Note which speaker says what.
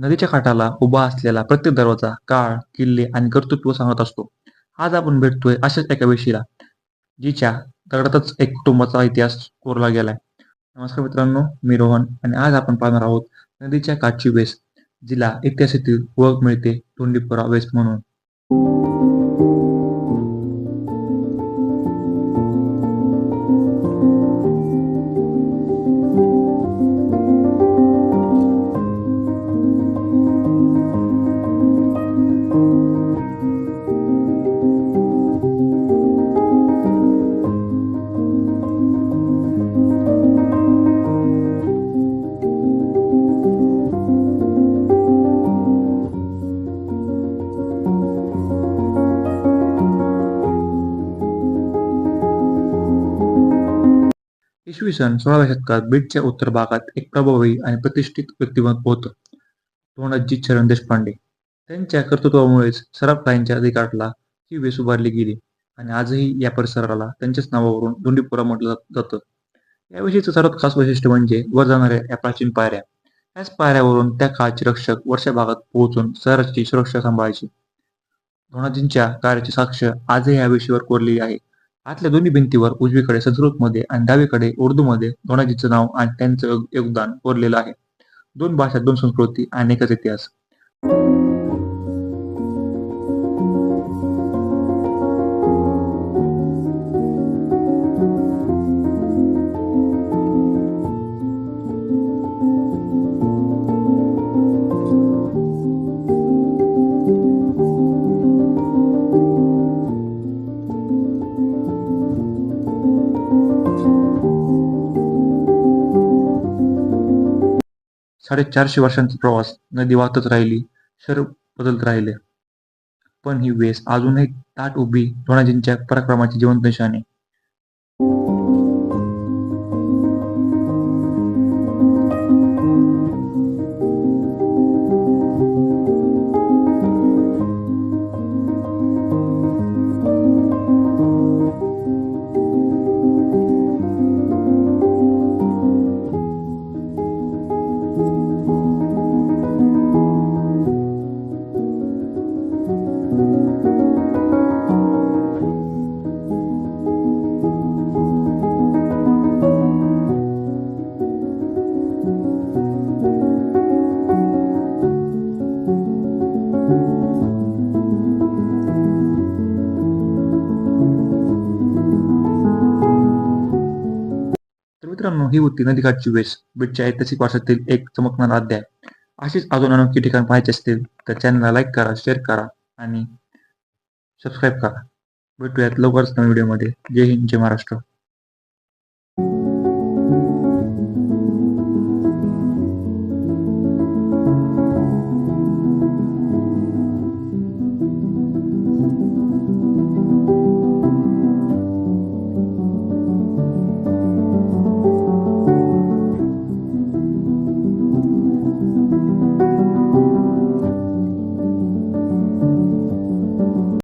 Speaker 1: नदीच्या काठाला उभा असलेला प्रत्येक दरवाजा काळ किल्ले आणि कर्तृत्व सांगत असतो. आज आपण भेटतोय अशाच एका वेशीला जिच्या दगडातच एक कुटुंबाचा इतिहास कोरला गेलाय. नमस्कार मित्रांनो मी रोहन आणि आज आपण पाहणार आहोत नदीच्या काठची वेस जिला इतिहासातील ओळख मिळते तोंडीपुरा वेस म्हणून. इसवी सन सोळाव्या शतकात बीडच्या उत्तर भागात एक प्रभावी आणि प्रतिष्ठित व्यक्तिमत्व होतं. धोंडाजी चरण देशपांडे. त्यांच्या कर्तृत्वामुळेच सराफरायांच्या अधिकाराला ही वेस उभारली गेली आणि आजही या परिसराला त्यांच्याच नावावरून धोंडीपुरा म्हटलं जातं याविषयीचं सर्वात खास वैशिष्ट्य म्हणजे वर जाणाऱ्या या प्राचीन पायऱ्या. याच पायऱ्यावरून त्या काळचे रक्षक वर्षा भागात पोहोचून शहराची सुरक्षा सांभाळायची. धोणाजींच्या कार्याची साक्ष आजही या विषयावर कोरलेली आहे. आतल्या दोन्ही भिंतीवर उजवीकडे संस्कृतमध्ये आणि डावीकडे उर्दूमध्ये धोणाजीचं नाव आणि त्यांचं योगदान कोरलेलं आहे. दोन भाषा दोन संस्कृती आणि एकच इतिहास. साडेचारशे वर्षांचा प्रवास नदी वाहतच राहिली शर बदलत राहिले. पण ही वेस अजूनही ताट उभी धोणाजींच्या पराक्रमाची जिवंत निशाणी. मित्रांनो ही होती नदीकाठची वेस बीडच्या ऐतिहासिक वारशातील एक चमकणारा अध्याय. अशीच अजून अनोखी ठिकाण पाहायचे असतील तर चॅनलला लाईक करा शेअर करा आणि सबस्क्राईब करा. भेटूयात लवकरच नवीन व्हिडिओमध्ये जय हिंद जय महाराष्ट्र.